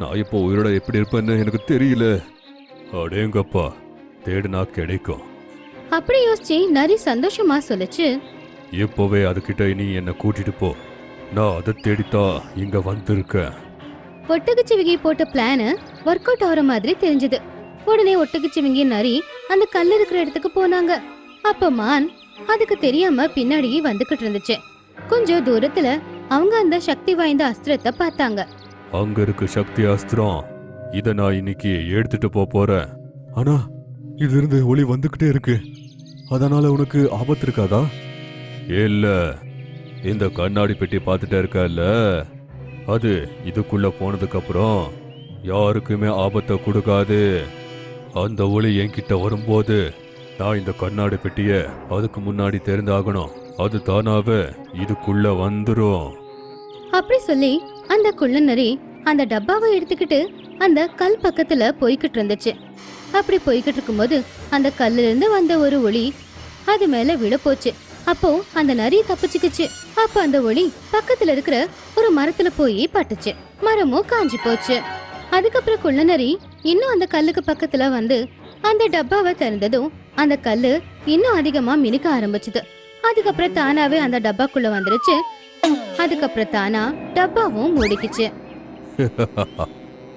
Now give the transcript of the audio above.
நான் இப்போ உயிரோட எப்படி இருப்பேன்னு எனக்கு தெரியல. அடேங்கப்பா தேடுனா கிடைக்கும். அப்படி யோசிச்சு நரி சந்தோஷமா சொல்லுச்சு. இப்போவே அதுகிட்ட நீ என்னை கூட்டிட்டு போ. நான் அதை தேடித்தான் இங்க வந்திருக்கேன். ஒட்டகச்சிவிங்கி போட்ட பிளான் ஒர்க் அவுட் ஆகிற மாதிரி தெரிஞ்சது. உடனே ஒட்டகச்சிவிங்கி நரி அந்த கல் இருக்கிற இடத்துக்கு போனாங்க. அப்ப மான் அதுக்கு தெரியாம பின்னாடியே வந்துகிட்டு இருந்துச்சு. கொஞ்சம் தூரத்துல அவங்க அந்த சக்தி வாய்ந்த அஸ்திரத்தை பார்த்தாங்க. அங்க இருக்கு சக்தி அஸ்திரம். இத நான் இன்னைக்கு எடுத்துட்டு போக போறேன். ஆனா இதுல இருந்து ஒளி வந்துகிட்டே இருக்கு. அதனால உனக்கு ஆபத்து இருக்காதா? இல்ல. இந்த கண்ணாடி பெட்டி பார்த்துட்டே இருக்கல அது இதுக்குள்ள போனதுக்கு அப்புறம் யாருக்குமே ஆபத்தை கொடுக்காது. அந்த ஒளி என்கிட்ட வரும்போது நான் இந்த கண்ணாடி பெட்டியை அதுக்கு முன்னாடி தெரிந்தாகணும். அது தானாவே இதுக்குள்ள வந்துடும் அப்படி சொல்லி அந்த குள்ள நரி அந்த டப்பாவை எடுத்துக்கிட்டு அந்த கல் பக்கத்துல போய்கிட்டு இருந்துச்சு. அப்படி போய்கிட்டு இருக்கும்போது அந்த கல்லுல இருந்து வந்த ஒரு ஒளி அது மேல விழ போச்சு. அப்போ அந்த நரி தப்பிச்சுக்குச்சு. அப்ப அந்த ஒளி பக்கத்துல இருக்கிற ஒரு மரத்துல போய் பட்டுச்சு. மரமும் காஞ்சு போச்சு. அதுக்கப்புறம் குள்ள நரி இன்னும் அந்த கல்லுக்கு பக்கத்துல வந்து அந்த டப்பாவை திறந்ததும் அந்த கல்லு இன்னும் அதிகமா மினுக்க ஆரம்பிச்சது. அதுக்கப்புறம் தானாவே அந்த டப்பாக்குள்ள வந்துருச்சு. அதுக்கப்புறம் தானா டப்பாவும் மூடிக்குச்சு.